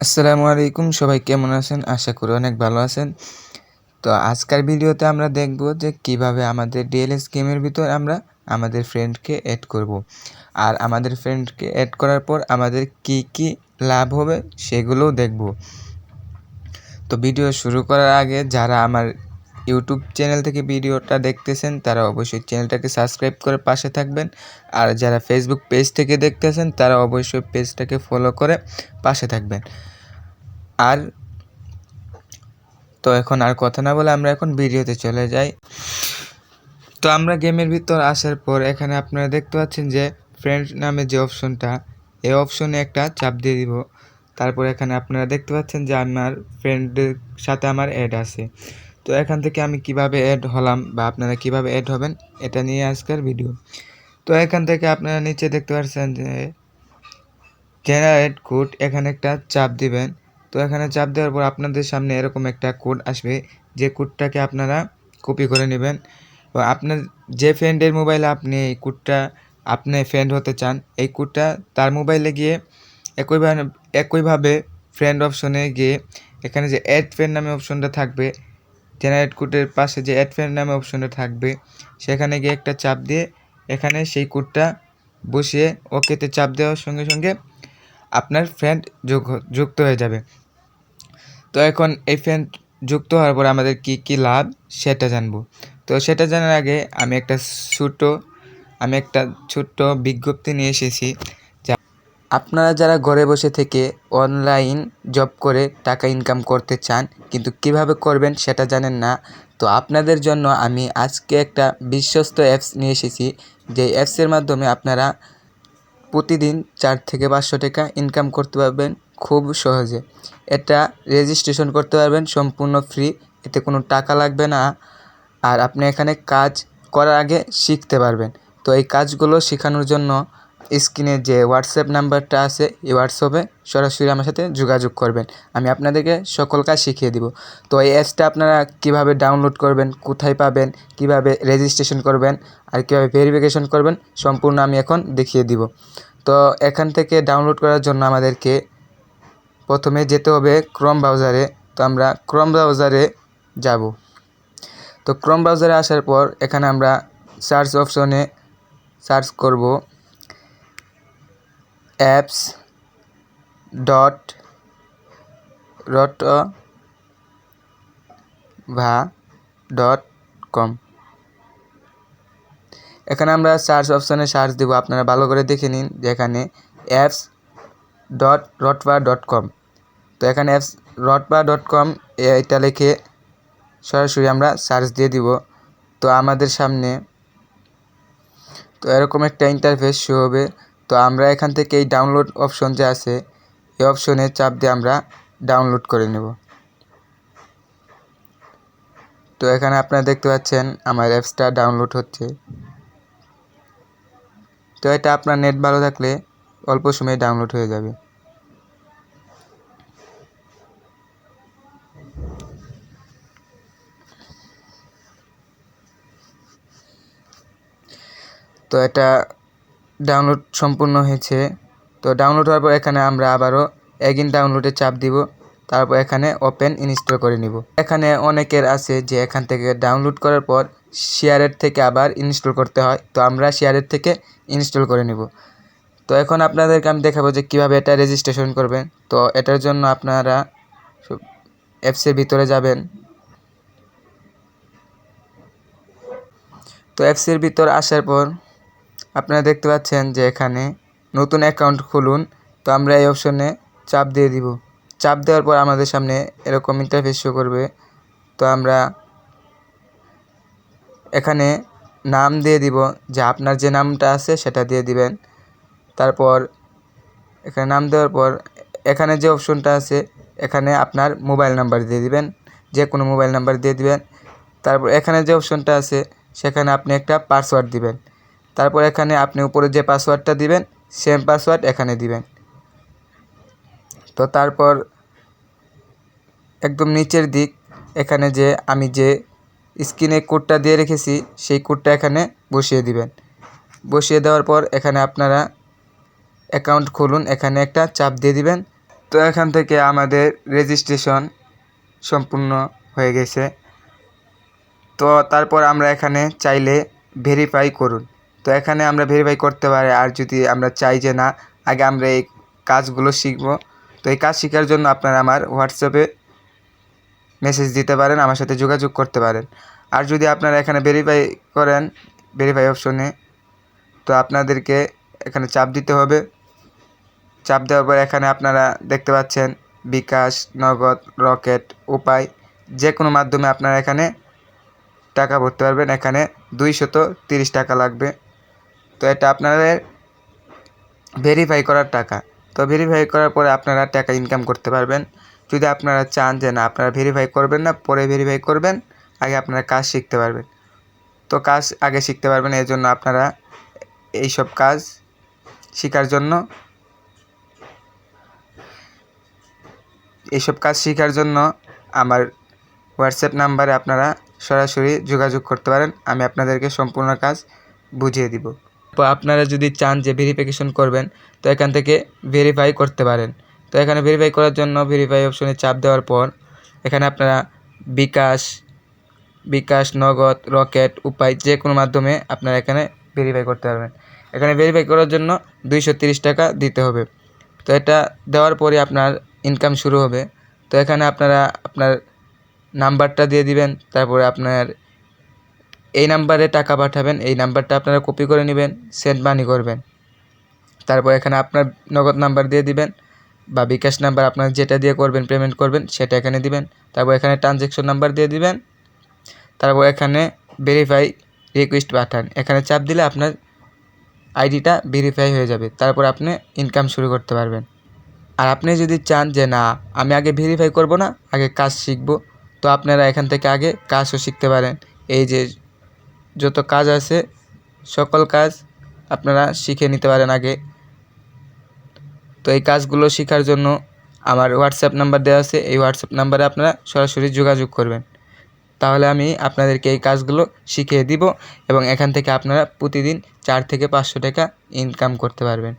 আসসালামু আলাইকুম, সবাই কেমন আছেন? আশা করি অনেক ভালো আছেন। তো আজকের ভিডিওতে আমরা দেখব যে কীভাবে আমাদের ডিএলএস গেমের ভিতর আমরা আমাদের ফ্রেন্ডকে অ্যাড করব। আর আমাদের ফ্রেন্ডকে অ্যাড করার পর আমাদের কি কি লাভ হবে সেগুলোও দেখব। তো ভিডিও শুরু করার আগে যারা আমার ইউটিউব চ্যানেল থেকে ভিডিওটা দেখতেছেন, তারা অবশ্যই চ্যানেলটাকে সাবস্ক্রাইব করে পাশে থাকবেন। আর যারা ফেসবুক পেজ থেকে দেখতেছেন, তারা অবশ্যই পেজটাকে ফলো করে পাশে থাকবেন। আর তো এখন আর কথা না বলে আমরা এখন ভিডিওতে চলে যাই। তো আমরা গেমের ভিতর আসার পর এখানে আপনারা দেখতে পাচ্ছেন যে ফ্রেন্ড নামে যে অপশনটা এই অপশনে একটা চাপ দিয়ে দিব। তারপর এখানে আপনারা দেখতে পাচ্ছেন যে আমার ফ্রেন্ডের সাথে আমার অ্যাড আছে। তো এখান থেকে আমি কীভাবে অ্যাড হলাম বা আপনারা কীভাবে অ্যাড হবেন, এটা নিয়ে আজকের ভিডিও তো এখান থেকে আপনারা নিচে দেখতে পাচ্ছেন যে জেনারেট কোড এখানে একটা চাপ দিবেন, তো এখানে চাপ দেওয়ার পর আপনাদের সামনে এরকম একটা কোড আসবে, যে কোডটাকে আপনারা কপি করে নেবেন। আপনার যে ফ্রেন্ডের মোবাইলে আপনি এই কোডটা আপনি ফ্রেন্ড হতে চান, এই কোডটা তার মোবাইলে গিয়ে একইভাবে একইভাবে ফ্রেন্ড অপশনে গিয়ে এখানে যে অ্যাড ফ্রেন্ড নামে অপশনটা থাকবে জেনারেট কোডের পাশে যে অ্যাড ফ্রেন্ড নামে অপশনটা থাকবে, সেখানে গিয়ে একটা চাপ দিয়ে এখানে সেই কোডটা বসিয়ে ওকেতে চাপ দেওয়ার সঙ্গে সঙ্গে আপনার ফ্রেন্ড যোগ যুক্ত হয়ে যাবে। তো এখন এই ফ্রেন্ড যুক্ত হওয়ার পর আমাদের কি কি লাভ? সেটা জানব। তো সেটা জানার আগে আমি একটা ছোটো, আমি একটা ছোট্ট বিজ্ঞপ্তি নিয়ে এসেছি। আপনারা যারা ঘরে বসে থেকে অনলাইন জব করে টাকা ইনকাম করতে চান, কিন্তু কীভাবে করবেন সেটা জানেন না, তো আপনাদের জন্য আমি আজকে একটা বিশ্বস্ত অ্যাপস নিয়ে এসেছি, যে অ্যাপসের মাধ্যমে আপনারা প্রতিদিন চার থেকে পাঁচশো টাকা ইনকাম করতে পারবেন খুব সহজে। এটা রেজিস্ট্রেশন করতে পারবেন সম্পূর্ণ ফ্রি এতে কোনো টাকা লাগবে না, আর আপনি এখানে কাজ করার আগে শিখতে পারবেন। তো এই কাজগুলো শেখানোর জন্য স্ক্রিনে যে হোয়াটসঅ্যাপ নাম্বারটা আছে, এই হোয়াটসঅ্যাপে সরাসরি আমার সাথে যোগাযোগ করবেন। আমি আপনাদেরকে সকল কাজ শিখিয়ে দিব। তো এই অ্যাপসটা আপনারা কীভাবে ডাউনলোড করবেন, কোথায় পাবেন, কীভাবে রেজিস্ট্রেশন করবেন, আর কীভাবে ভেরিফিকেশন করবেন, সম্পূর্ণ আমি এখন দেখিয়ে দিব। তো এখান থেকে ডাউনলোড করার জন্য আমাদেরকে প্রথমে যেতে হবে ক্রম ব্রাউজারে তো আমরা ক্রম ব্রাউজারে যাব। তো ক্রম ব্রাউজারে আসার পর এখানে আমরা সার্চ অপশনে সার্চ করব। Apps dot rotba dot com এখানে আমরা সার্চ অপশানে সার্চ দেবো। আপনারা ভালো করে দেখে নিন যেখানে apps dot rotba dot com তো এখানে অ্যাপস রটবা ডট কম এটা লিখে সরাসরি আমরা সার্চ দিয়ে দিব। তো আমাদের সামনে তো এরকম একটা ইন্টারফেস শো হবে। তো আমরা এখান থেকে এই ডাউনলোড অপশন যে আছে, এই অপশনে চাপ দিয়ে আমরা ডাউনলোড করে নেব। তো এখানে আপনারা দেখতে পাচ্ছেন আমার অ্যাপসটা ডাউনলোড হচ্ছে। তো এটা আপনার নেট ভালো থাকলে অল্প সময়ে ডাউনলোড হয়ে যাবে। তো এটা ডাউনলোড সম্পূর্ণ হয়েছে। তো ডাউনলোড হওয়ার পর এখানে আমরা আবারও এগিন ডাউনলোডে চাপ দিব। তারপর এখানে ওপেন ইনস্টল করে নিব। এখানে অনেকের আছে যে এখান থেকে ডাউনলোড করার পর শেয়ারের থেকে আবার ইনস্টল করতে হয়। তো আমরা শেয়ারের থেকে ইনস্টল করে নিব। তো এখন আপনাদেরকে আমি দেখাবো যে কীভাবে এটা রেজিস্ট্রেশন করবেন। তো এটার জন্য আপনারা অ্যাপসের ভিতরে যাবেন। তো অ্যাপসের ভিতর আসার পর আপনারা দেখতে পাচ্ছেন যে এখানে নতুন অ্যাকাউন্ট খুলুন। তো আমরা এই অপশনে চাপ দিয়ে দিব। চাপ দেওয়ার পর আমাদের সামনে এরকম ইন্টারফেস শো করবে। তো আমরা এখানে নাম দিয়ে দিব যে আপনার যে নামটা আছে সেটা দিয়ে দিবেন। তারপর এখানে নাম দেওয়ার পর এখানে যে অপশনটা আছে, এখানে আপনার মোবাইল নাম্বার দিয়ে দিবেন। যে কোনো মোবাইল নাম্বার দিয়ে দিবেন। তারপর এখানে যে অপশনটা আছে, সেখানে আপনি একটা পাসওয়ার্ড দিবেন। তারপর এখানে আপনি উপরে যে পাসওয়ার্ডটা দিবেন সেম পাসওয়ার্ড এখানে দিবেন। তো তারপর একদম নিচের দিক, এখানে যে আমি যে স্ক্রিনে কোডটা দিয়ে রেখেছি, সেই কোডটা এখানে বসিয়ে দিবেন। বসিয়ে দেওয়ার পর এখানে আপনারা অ্যাকাউন্ট খুলুন, এখানে একটা চাপ দিয়ে দিবেন। তো এখান থেকে আমাদের রেজিস্ট্রেশন সম্পূর্ণ হয়ে গেছে। তো তারপর আমরা এখানে চাইলে ভেরিফাই করুন। তো এখানে আমরা ভেরিফাই করতে পারি, আর যদি আমরা চাই যে না, আগে আমরা এই কাজগুলো শিখব। তো এই কাজ শেখার জন্য আপনারা আমার হোয়াটসঅ্যাপে মেসেজ দিতে পারেন, আমার সাথে যোগাযোগ করতে পারেন। আর যদি আপনারা এখানে ভেরিফাই করেন ভেরিফাই অপশনে তো আপনাদেরকে এখানে চাপ দিতে হবে। চাপ দেওয়ার পর এখানে আপনারা দেখতে পাচ্ছেন, বিকাশ, নগদ, রকেট, উপায় যে কোনো মাধ্যমে আপনারা এখানে টাকা ভরতে পারবেন। এখানে দুইশত তিরিশ টাকা লাগবে। তো এটা আপনাদের ভেরিফাই করার টাকা। তো ভেরিফাই করার পরে আপনারা টাকা ইনকাম করতে পারবেন। যদি আপনারা চান যে না, আপনারা ভেরিফাই করবেন না, পরে ভেরিফাই করবেন, আগে আপনারা কাজ শিখতে পারবেন। তো কাজ আগে শিখতে পারবেন এই জন্য আপনারা এইসব কাজ শেখার জন্য, এইসব কাজ শেখার জন্য আমার হোয়াটসঅ্যাপ নাম্বারে আপনারা সরাসরি যোগাযোগ করতে পারেন। আমি আপনাদেরকে সম্পূর্ণ কাজ বুঝিয়ে দিব। আপনারা যদি চান যে ভেরিফিকেশন করবেন, তো এখান থেকে ভেরিফাই করতে পারেন। তো এখানে ভেরিফাই করার জন্য ভেরিফাই অপশনে চাপ দেওয়ার পর, এখানে আপনারা বিকাশ বিকাশ, নগদ, রকেট, উপায় যে কোনো মাধ্যমে আপনারা এখানে ভেরিফাই করতে পারবেন। এখানে ভেরিফাই করার জন্য দুইশো টাকা দিতে হবে। তো এটা দেওয়ার পরে আপনার ইনকাম শুরু হবে। তো এখানে আপনারা আপনার নাম্বারটা দিয়ে দিবেন, তারপরে আপনার এই নাম্বারে টাকা পাঠাবেন, এই নাম্বারটা আপনারা কপি করে নেবেন সেন্ড মানি করবেন। তারপর এখানে আপনার নগদ নাম্বার দিয়ে দিবেন বা বিকাশ নাম্বার আপনার যেটা দিয়ে করবেন পেমেন্ট করবেন, সেটা এখানে দিবেন। তারপর এখানে ট্রানজ্যাকশন নাম্বার দিয়ে দিবেন। তারপর এখানে ভেরিফাই রিকোয়েস্ট পাঠান এখানে চাপ দিলে আপনার আইডিটা ভেরিফাই হয়ে যাবে। তারপর আপনি ইনকাম শুরু করতে পারবেন। আর আপনি যদি চান যে না, আমি আগে ভেরিফাই করব না, আগে কাজ শিখব, তো আপনারা এখান থেকে আগে কাজও শিখতে পারেন। এই যে যত কাজ আছে, সকল কাজ আপনারা শিখে নিতে পারেন আগে। তো এই কাজগুলো শেখার জন্য আমার হোয়াটসঅ্যাপ নাম্বার দেওয়া আছে। এই হোয়াটসঅ্যাপ নাম্বারে আপনারা সরাসরি যোগাযোগ করবেন। তাহলে আমি আপনাদেরকে এই কাজগুলো শিখিয়ে দিব এবং এখান থেকে আপনারা প্রতিদিন চার থেকে পাঁচশো টাকা ইনকাম করতে পারবেন।